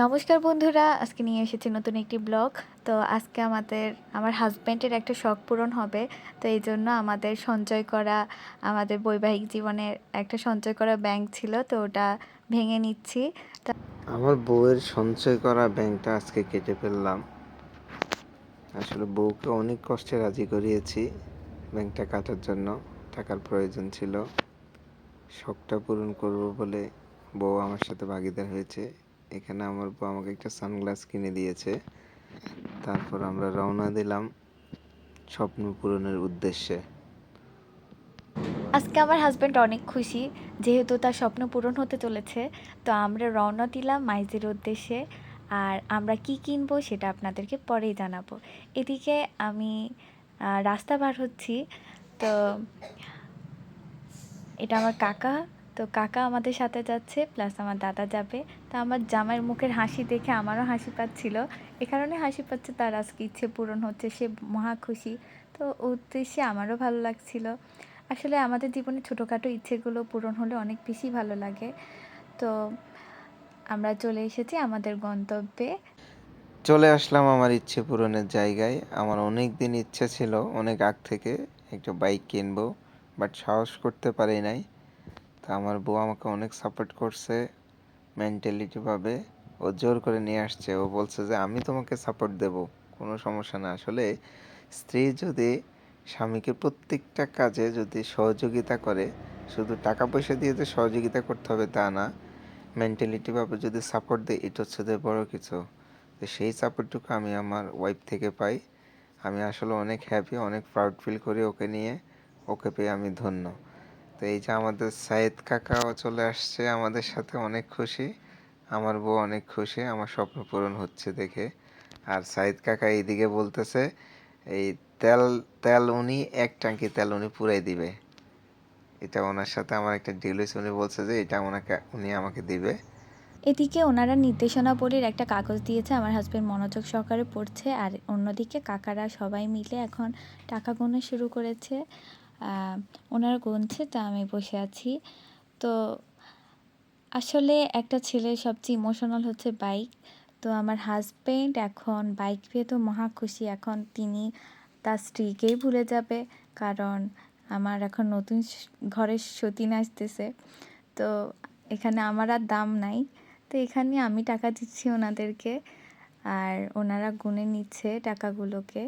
নমস্কার বন্ধুরা, আজকে নিয়ে এসেছি নতুন একটি ব্লগ। তো আজকে আমাদের, আমার হাজব্যান্ডের একটা শখ পূরণ হবে। তো এই জন্য আমাদের সঞ্চয় করা, আমাদের বৈবাহিক জীবনের একটা সঞ্চয় করা ব্যাংক ছিল, তো ওটা ভেঙে নিচ্ছি। আমার বউয়ের সঞ্চয় করা ব্যাংকটা আজকে কেটে ফেললাম। আসলে বউকে অনেক কষ্টে রাজি করিয়েছি ব্যাংকটা কাটার জন্য, টাকার প্রয়োজন ছিল। শখটা পূরণ করব বলে বউ আমার সাথে ভাগিদার হয়েছে। এখানে আমার বউ আমাকে একটা সানগ্লাস কিনে দিয়েছে। তারপর আমরা রওনা দিলাম স্বপ্ন পূরণের উদ্দেশ্যে। আজকে আমার হাজব্যান্ড অনেক খুশি, যেহেতু তার স্বপ্ন পূরণ হতে চলেছে। তো আমরা রওনা দিলাম মাইজের উদ্দেশ্যে, আর আমরা কি কিনবো সেটা আপনাদেরকে পরেই জানাব। এদিকে আমি রাস্তা বার হচ্ছি। তো এটা আমার কাকা তো কাকা আমাদের সাথে যাচ্ছে প্লাস আমার দাদা যাবে। তো আমার জামাইয়ের মুখের হাসি দেখে আমারও হাসি পাচ্ছিল। এ কারণে হাসি পাচ্ছে, তার আজকে ইচ্ছে পূরণ হচ্ছে, সে মহা খুশি। তো উদ্দেশ্যে আমারও ভালো লাগছিল। আসলে আমাদের জীবনে ছোটোখাটো ইচ্ছেগুলো পূরণ হলে অনেক বেশি ভালো লাগে। তো আমরা চলে এসেছি আমাদের গন্তব্যে। চলে আসলাম আমার ইচ্ছে পূরণের জায়গায়। আমার অনেক দিন ইচ্ছে ছিল, অনেক আগ থেকে একটা বাইক কিনবো বাট সাহস করতে পারি নাই। তা আমার বউ আমাকে অনেক সাপোর্ট করছে মেন্টালিটিভাবে ও জোর করে নিয়ে আসছে। ও বলছে যে, আমি তোমাকে সাপোর্ট দেব। কোনো সমস্যা না। আসলে স্ত্রী যদি স্বামীকে প্রত্যেকটা কাজে যদি সহযোগিতা করে, শুধু টাকা পয়সা দিয়ে যে সহযোগিতা করতে হবে তা না মেন্টালিটিভাবে যদি সাপোর্ট দেয়, এটা হচ্ছে যে বড় কিছু। তো সেই সাপোর্টটুকু আমি আমার ওয়াইফ থেকে পাই। আমি আসলে অনেক হ্যাপি অনেক প্রাউড ফিল করি ওকে নিয়ে। ওকে পেয়ে আমি ধন্য। তো এই যে আমাদের সাইদ কাকাও চলে আসছে, আমাদের সাথে অনেক খুশি। আমার বউ অনেক খুশি, আমার স্বপ্ন পূরণ হচ্ছে দেখে। আর সাইদ কাকা এইদিকে বলতেছে, এই তেল তেল উনি, এক ট্যাঙ্কি তেল উনি পুরাই দিবে। এটা ওনার সাথে আমার একটা ডিল হয়েছে, উনি বলছে যে এটা ওনাকে, উনি আমাকে দিবে। এদিকে ওনারা নির্দেশনাবলীর একটা কাগজ দিয়েছে, আমার হাজব্যান্ড মনোযোগ সহকারে পড়ছে। আর অন্যদিকে কাকারা সবাই মিলে এখন টাকা গোনা শুরু করেছে। ওনারা গুনছে তা আমি বসে আছি। তো আসলে একটা ছেলের সবচেয়ে ইমোশনাল হচ্ছে বাইক তো আমার হাজব্যান্ড এখন বাইক পেয়ে তো মহা খুশি। এখন তিনি তার স্ত্রীকেই ভুলে যাবে। কারণ আমার এখন নতুন ঘরের সতীন আসতেছে। তো এখানে আমার আর দাম নাই। তো এখানে আমি টাকা দিচ্ছি ওনাদেরকে। আর ওনারা গুনে নিচ্ছে টাকাগুলোকে।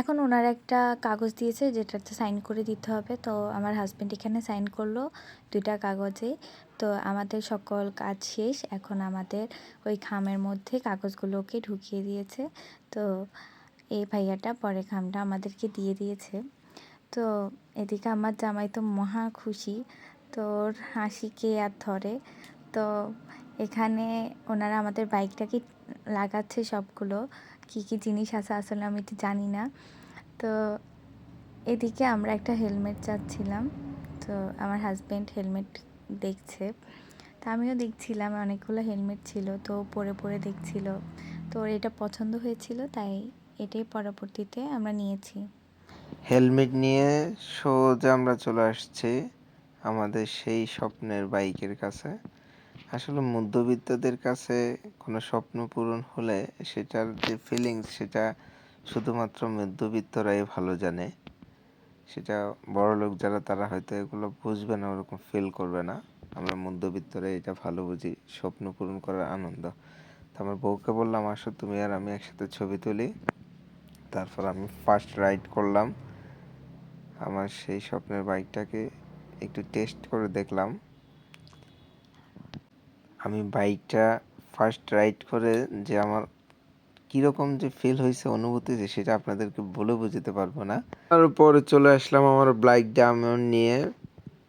এখন ওনারা একটা কাগজ দিয়েছে যেটাতে সাইন করে দিতে হবে। তো আমার হাজব্যান্ড এখানে সাইন করল দুইটা কাগজে। তো আমাদের সকল কাজ শেষ। এখন আমাদের ওই খামের মধ্যে কাগজগুলোকে ঢুকিয়ে দিয়েছে। তো এই ভাইয়াটা পরে খামটা আমাদেরকে দিয়ে দিয়েছে। তো এদিকে আমার জামাই তো মহা খুশি। তো ওর হাসি কে আর ধরে? তো এখানে ওনারা আমাদের বাইকটাকে লাগাচ্ছে সবগুলো। কি কি জিনিস আছে আসলে আমি তো জানি না। তো এদিকে আমরা একটা হেলমেট চাচ্ছিলাম। তো আমার হাজব্যান্ড হেলমেট দেখছে। তা আমিও দেখছিলাম, অনেকগুলো হেলমেট ছিল। তো পরে পরে দেখছিল। তো ওর এটা পছন্দ হয়েছিল, তাই এটাই পরবর্তীতে আমরা নিয়েছি। হেলমেট নিয়ে সোজা আমরা চলে আসছি আমাদের সেই স্বপ্নের বাইকের কাছে। আসলে মধ্যবিত্তদের কাছে কোনো স্বপ্ন পূরণ হলে সেটার যে ফিলিংস সেটা শুধুমাত্র মধ্যবিত্তরাই ভালো জানে। সেটা বড় লোক যারা, তারা হয়তো এগুলো বুঝবে না, ওরকম ফিল করবে না। আমরা মধ্যবিত্তরা এটা ভালো বুঝি, স্বপ্ন পূরণ করার আনন্দ। তো আমার বউকে বললাম, আসো তুমি আর আমি একসাথে ছবি তুলি। তারপর আমি ফার্স্ট রাইড করলাম। আমার সেই স্বপ্নের বাইকটাকে একটু টেস্ট করে দেখলাম। আমি বাইকটা ফার্স্ট রাইড করে যে আমার কীরকম যে ফিল হয়েছে, অনুভূতি যে সেটা আপনাদেরকে বলে বোঝাতে পারব না। তারপরে চলে আসলাম আমার বাইক ডায়মন্ড নিয়ে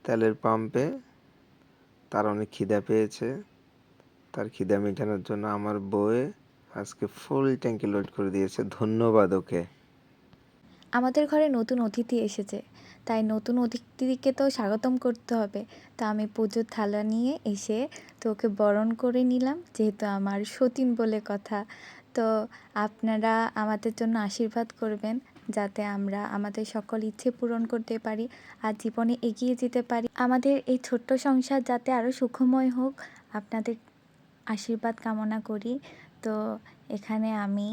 তেলের পাম্পে তার অনেক খিদা পেয়েছে। তার খিদা মেটানোর জন্য আমার বউয়ে আজকে ফুল ট্যাঙ্কি লোড করে দিয়েছে। ধন্যবাদ ওকে। আমাদের ঘরে নতুন অতিথি এসেছে। তাই নতুন অতিথিকে তো স্বাগতম করতে হবে। তো আমি পুজোর থালা নিয়ে এসে তো ওকে বরণ করে নিলাম, যেহেতু আমার সতীন বলে কথা। তো আপনারা আমাদের জন্য আশীর্বাদ করবেন, যাতে আমরা আমাদের সকল ইচ্ছে পূরণ করতে পারি আর জীবনে এগিয়ে যেতে পারি। আমাদের এই ছোট্ট সংসার যাতে আরও সুখময় হোক, আপনাদের আশীর্বাদ কামনা করি। তো এখানে আমি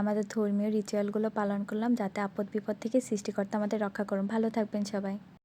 আমাদের ধর্মীয় রিচুয়ালগুলো পালন করলাম যাতে আপদ বিপদ থেকে সৃষ্টিকর্তা আমাদের রক্ষা করুন। ভালো থাকবেন সবাই।